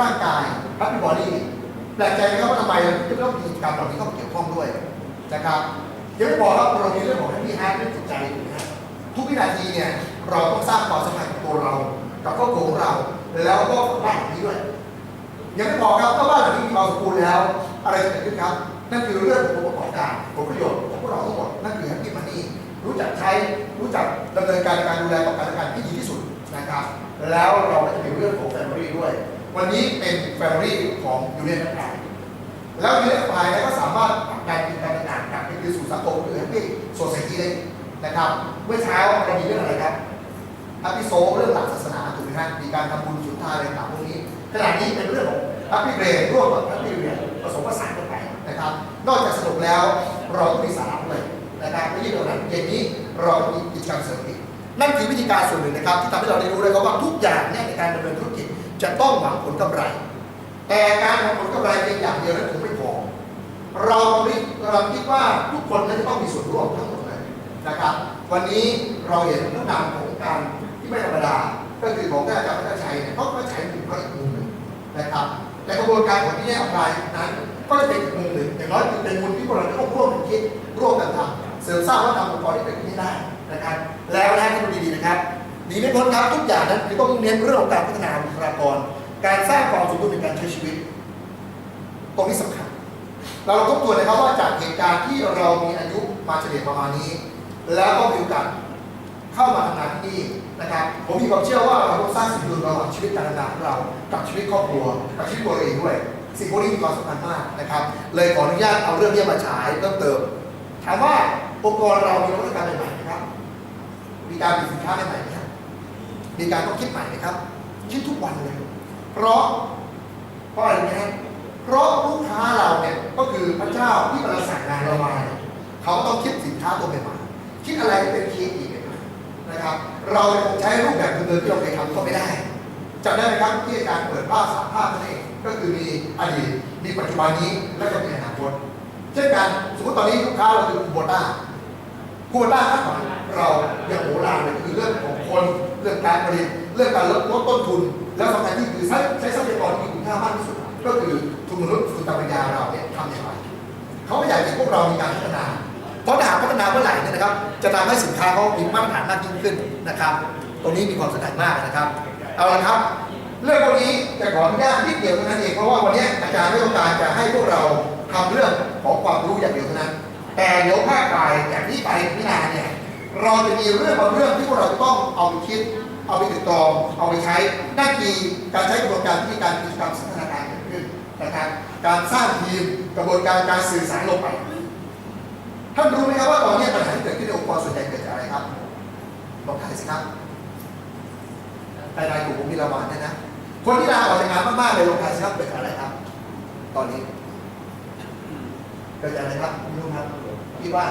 ร่างกาย happy body แปลกใจไหมครับว่าทำไมถึงต้องมีกิจกรรมเหล่านี้เข้าเกี่ยวข้องด้วยนะครับยังไม่พอครับเรามีเรื่องของ happy heart เรื่องจิตใจนะทุกวินาทีเนี่ยเราต้องสร้างความสัมพันธ์กับตัวเรา กับครอบครัวของเรา แล้วก็บ้านหลังนี้ด้วยยังไม่พอครับถ้าบ้านหลังนี้มีความสมบูรณ์แล้ว อะไรจะเกิดขึ้นครับ นั่นคือเรื่องของผลประกอบการผลประโยชน์ของพวกเราทั้งหมดนั่นคือแฮปปี้มันนี่รู้จักใช้รู้จักดำเนินการในการดูแลต่อกันและกันที่ดีที่สุดนะครับ แล้วเราก็จะมีเรื่องของแฟมิลี่ด้วย วันนี้เป็นแฟมิลี่ของยูเนียนแอร์แล้วยูเนียนแอร์ก็สามารถผลักดันกิจการต่างกลับไปคืนสู่สังคมหรือแฮปปี้โซเซตี้ได้นะครับ เมื่อเช้าเรามีเรื่องอะไรครับอภิโซเรื่องหลักศาสนาถูกไหมฮะมีการทำบุญสุนทานอะไรต่างพวกนี้ขณะนี้เป็นเรื่องของอภิเบรร่วมกับอภิเรียผสมผสานกันไปนะครับ นอกจากสนุกแล้วเราก็มีสาระด้วยนะครับไม่ใช่เท่านั้นเย็นนี้เรามีกิจกรรมเสริมอีกนั่นคือวิธีการส่วนหนึ่งนะครับที่ทำให้เราได้รู้เลยครับว่าทุกอย่างเนี่ยในการดำเนินธุรกิจ จะต้องหวังผลกำไร แต่การหวังผลกำไรเพียงอย่างเดียวนั้นคงไม่พอ เราคิดเราคิดว่าทุกคนนั้นจะต้องมีส่วนร่วมทั้งหมดเลยนะครับ วันนี้เราเห็นผู้นำของการที่ไม่ธรรมดา ก็คือของนอาจารย์พัฒชัยเนี่ยเขาก็ใช้มุมเขาอีกมุมหนึ่งนะครับแต่กระบวนการของที่แยกออกไปนั้นก็จะเป็นอีกมุมหนึ่งอย่างน้อยคือเป็นมุมที่พวกเราต้องร่วมกันคิดร่วมกันทำเสริมสร้างวัฒนธรรมองค์กรที่เป็นที่ได้นะครับ แล้วนะที่ดูดีๆนะครับ หนีไม่พ้นครับทุกอย่างนั้นคือต้องเน้นเรื่องของการพัฒนาบุคลากร การสร้างความสมดุลในการใช้ชีวิต ตรงนี้สำคัญ เราลองทบทวนนะครับว่าจากเหตุการณ์ที่เรามีอายุมาเฉลี่ยประมาณนี้ แล้วก็มีโอกาสเข้ามาทำงานที่นี่นะครับผมมีความเชื่อว่าเราต้องสร้างสมดุลระหว่างชีวิตการทำงานของเรา กับชีวิตครอบครัว กับชีวิตตัวเองด้วยสิ่งพวกนี้มีความสำคัญมากนะครับ เลยขออนุญาตเอาเรื่องนี้มาฉายเพิ่มเติม ถามว่าองค์กรเรามีนวัตกรรมใหม่ๆไหมครับ มีการผลิตสินค้าใหม่ๆไหมครับ มีการต้องคิดใหม่ไหมครับ คิดทุกวันเลย เพราะเพราะอะไรรู้ไหมครับเพราะลูกค้าเราเนี่ยก็คือพระเจ้าที่กำลังสั่งงานเรามาเนี่ยเขาต้องคิดสินค้าตัวใหม่ๆคิดอะไรที่เป็นคีย์อีกนะครับ เราคงใช้รูปแบบเดิมที่เราเคยทำก็ไม่ได้จำได้ไหมครับที่อาจารย์เปิดภาพสามภาพนั่นเองก็คือมีอดีตมีปัจจุบันนี้และก็มีอนาคตเช่นกันสมมติตอนนี้ลูกค้าเราคือคูโบต้า คูโบต้าคาดหวังเราอย่างโหราเลยคือเรื่องของคนเรื่องการผลิตเรื่องการลดลดต้นทุน แล้วสำคัญที่คือใช้ใช้ทรัพยากรที่มีคุณค่ามากที่สุด ก็คือทุนมนุษย์ทุนปัญญาเราเนี่ยทำอย่างไรเขาก็อยากให้พวกเรามีการพัฒนา เพราะถ้าพัฒนาเมื่อไหร่เนี่ยนะครับ จะทำให้สินค้าเขามีมาตรฐานมากยิ่งขึ้นนะครับ ตรงนี้มีความสำคัญมากนะครับ เอาละครับ เรื่องพวกนี้จะขออนุญาตนิดเดียวเท่านั้นเองเพราะว่าวันนี้อาจารย์ไม่ต้องการจะให้พวกเราทำเรื่องของความรู้อย่างเดียวเท่านั้น เดี๋ยวภาคปลายจากนี้ไปพิจารณาเนี่ยเราจะมีเรื่องบางเรื่องที่พวกเราต้องเอาไปคิด เอาไปติดตรองเอาไปใช้นั่นคือการใช้กระบวนการที่การกิจกรรมสันทนาการเกิดขึ้นนะครับ การสร้างทีมกระบวนการการสื่อสารลงไปท่านรู้ไหมครับว่าตอนนี้ปัญหาที่เกิดขึ้นในองค์กรส่วนใหญ่เกิดจากอะไรครับลองทายสิครับรายรายถูกผมมีรางวัลเนี่ยนะ คนที่ลาออกจากงานมากๆเลยลงทายสิครับเกิดจากอะไรครับ ตอนนี้ เกิดจากอะไรครับคุณลุงครับ คิดว่า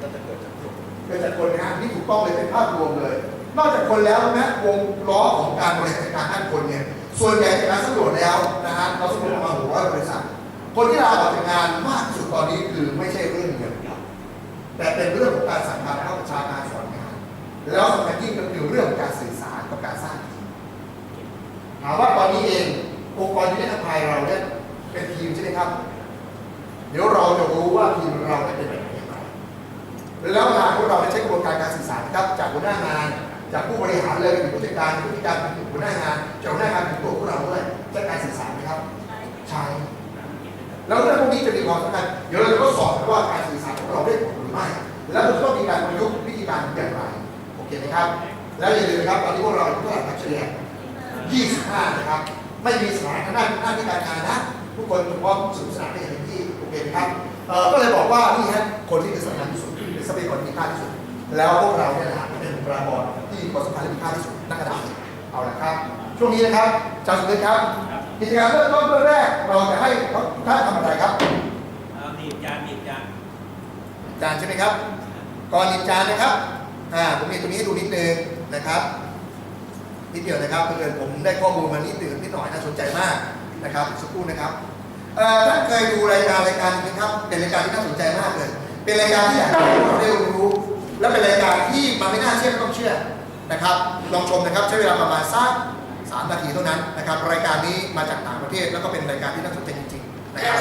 ก็จะเกิดจากคนเกิดจากคนนะฮะนี่ถูกต้องเลยเป็นภาพรวมเลย นอกจากคนแล้วนะวงล้อของการบริหารการด้านคนเนี่ยส่วนใหญ่จากการสำรวจแล้วนะฮะเราสำรวจมาหกร้อยบริษัทคนที่ลาออกจากงานมากที่สุดตอนนี้คือไม่ใช่เรื่องเงินแต่เป็นเรื่องของการสั่งการเข้าประชาการสอนงาน แล้วสำคัญยิ่งก็คือเรื่องของการสื่อสารกับการสร้างทีมถามว่าตอนนี้เององค์กรที่ได้ทัพายเราเนี่ยเป็นทีมใช่ไหมครับ เดี๋ยวเราจะรู้ว่าทีมเราเนี่ยเป็นแบบไหนแล้วงานพวกเราได้ใช้กระบวนการการสื่อสารครับจากหัวหน้างาน จากผู้บริหารเลยถึงผู้จัดการผู้จัดการถึงหัวหน้างานจากหัวหน้างานถึงตัวพวกเราด้วยใช้การสื่อสารไหมครับใช่แล้วเรื่องพวกนี้จะมีความสำคัญเดี๋ยวเราจะทดสอบว่าการสื่อสารของเราได้ผลหรือไม่ แล้วเราจะต้องมีการประยุกต์วิธีการอย่างไรโอเคไหมครับ แล้วอย่าลืมนครับตอนนี้พวกเราอยู่เท่าไหร่ครับเฉลี่ย25 นะครับ ไม่มีสถานทาด้านหน้าที่การงานนะทุกคนพร้อมสนุกสนานได้อย่ เต็มที่โอเคไหมครับเอ่อก็เลยบอกว่านี่ฮะคนที่เป็นสำคัญที่สุดเป็นทรัพยากรที่มีค่าที่สุด แล้วพวกเราเนี่ยนะฮะเป็นบุคลากรที่มีความสำคัญและมีค่าที่สุดนักกระดาษเอาละครับ ช่วงนี้นะครับอาจารย์สุเดชครับกิจกรรมเริ่มต้นเริ่มแรก เราจะให้ทุกท่านทำอะไรครับเอาหนีบจานหนีบจานจานใช่ไหมครับก่อนหยิบจานนะครับอ่าผมมีตรงนี้ให้ดูนิดนึงนะครับนิดเดียวนะครับเพื่อนผมได้ข้อมูลมานิดหนึ่งนิดหน่อยน่าสนใจมากนะครับสักครู่นะครับเอ่อ ท่านเคยดูรายการรายการนึงครับ เป็นรายการที่น่าสนใจมากเลย เป็นรายการที่อยากให้เราได้รู้ และเป็นรายการที่มันไม่น่าเชื่อไม่ต้องเชื่อนะครับ ลองชมนะครับใช้เวลาประมาณสักสามนาทีเท่านั้นนะครับ รายการนี้มาจากต่างประเทศแล้วก็เป็นรายการที่น่าสนใจจริงๆนะครับ